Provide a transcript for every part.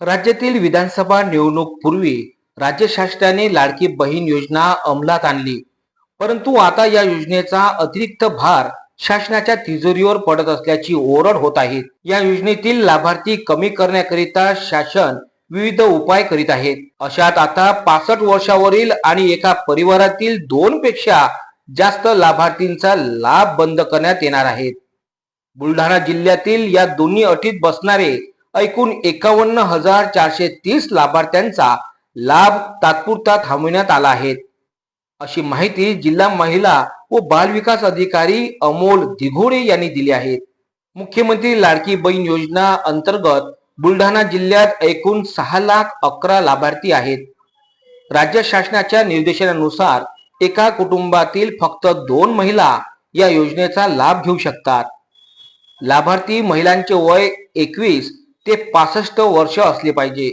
राज्यातील विधानसभा निवडणूक पूर्वी राज्य शासनाने लाडकी बहीण योजना अंमलात आणली. परंतु आता या योजनेचा अतिरिक्त भार शासनाच्या तिजोरीवर पडत असल्याची ओरड होत आहे. या योजनेतील लाभार्थी कमी करण्याकरिता शासन विविध उपाय करीत आहेत अशात आता पासष्ट वर्षावरील आणि एका परिवारातील दोन पेक्षा जास्त लाभार्थींचा लाभ बंद करण्यात येणार आहेत बुलढाणा जिल्ह्यातील या दोन्ही अटीत बसणारे एकूण एकावन्न हजार चारशे तीस लाभार्थ्यांचा लाभ तात्पुरता थांबविण्यात आला आहे. अशी माहिती जिल्हा महिला व बालविकास अधिकारी अमोल दिघोडे यांनी दिली आहे. मुख्यमंत्री लाडकी बहीण योजना अंतर्गत बुलढाणा जिल्ह्यात एकूण सहा लाख अकरा लाभार्थी आहेत. राज्य शासनाच्या निर्देशनानुसार एका कुटुंबातील फक्त दोन महिला या योजनेचा लाभ घेऊ शकतात. लाभार्थी महिलांचे वय एकवीस ते पासष्ट वर्ष असले पाहिजे.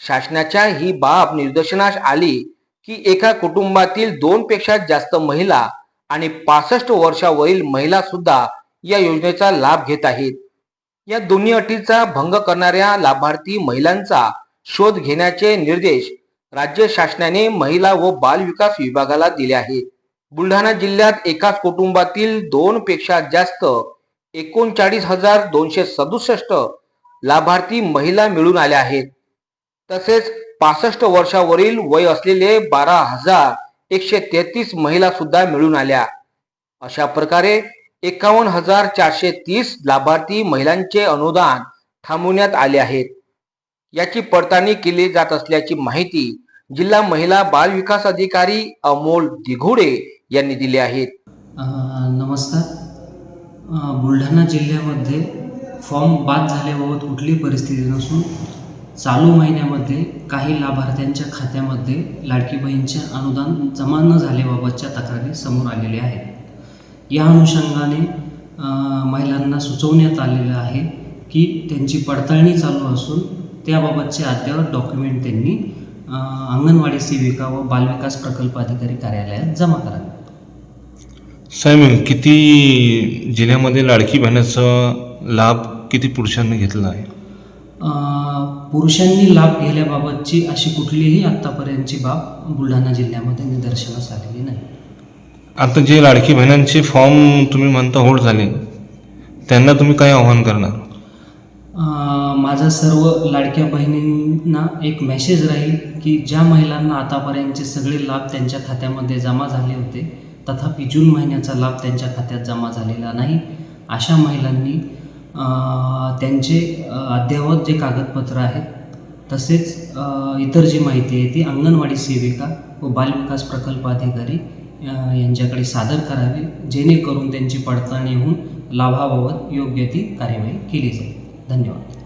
शासनाच्या ही बाब निदर्शनास आली की एका कुटुंबातील दोन पेक्षा जास्त महिला आणि पासष्ट वर्षावरील महिला सुद्धा या योजनेचा लाभ घेत आहेत. या दोन्ही अटीचा भंग करणाऱ्या लाभार्थी महिलांचा शोध घेण्याचे निर्देश राज्य शासनाने महिला व बाल विकास विभागाला दिले आहेत बुलढाणा जिल्ह्यात एकाच कुटुंबातील दोन पेक्षा जास्त एकोणचाळीस हजार दोनशे सदुसष्ट लाभार्थी महिला मिळून आल्या आहेत. तसेच पासष्ट वर्षावरील वय असलेले बारा हजार एकशे तेहतीस महिला सुद्धा मिळून आल्या. अशा प्रकारे एकावन्न हजार चारशे तीस लाभार्थी महिलांचे अनुदान थांबवण्यात आले आहेत. याची पडताळणी केली जात असल्याची माहिती जिल्हा महिला बाल विकास अधिकारी अमोल दिघोडे यांनी दिली आहे. नमस्कार. बुलढाणा जिल्ह्यामध्ये फॉर्म बाद झाल्याबाबत कुठलीही परिस्थिती नसून चालू महिन्यामध्ये काही लाभार्थ्यांच्या खात्यामध्ये लाडकी बहीणचे अनुदान जमा न झाल्याबाबतच्या तक्रारी समोर आलेल्या आहेत. या अनुषंगाने महिलांना सुचवण्यात आलेलं आहे की त्यांची पडताळणी चालू असून त्याबाबतचे अद्ययावत डॉक्युमेंट त्यांनी अंगणवाडी सेविका व बालविकास प्रकल्प अधिकारी कार्यालयात जमा करावे. साहेब किती जिल्ह्यामध्ये लाडकी बहिणीचं लाभ किती पुरुषांनी घेतला आहे? पुरुषांनी लाभ घेण्याबाबतची अशी कुठलीही आत्तापर्यंतची बाब बुलढाणा जिल्ह्यामध्ये निदर्शनास आलेली नाही. आता जे लाडकी बहिणांचे फॉर्म तुम्ही म्हणता होल्ड झाले त्यांना तुम्ही काय आव्हान करणार? माझा सर्व लाडक्या बहिणींना एक मेसेज राहील की ज्या महिलांना आतापर्यंतचे सगळे लाभ त्यांच्या खात्यामध्ये जमा झाले होते तथापि जून महिन्याचा लाभ त्यांच्या खात्यात जमा झालेला नाही. अशा महिलांनी त्यांचे अद्ययावत जे कागदपत्र आहेत तसेच इतर जी माहिती आहे ती अंगणवाडी सेविका व बालविकास प्रकल्प अधिकारी यांच्याकडे सादर करावी जेणेकरून त्यांची पडताळणी होऊन लाभाबाबत योग्य ती कार्यवाही केली जाईल. धन्यवाद.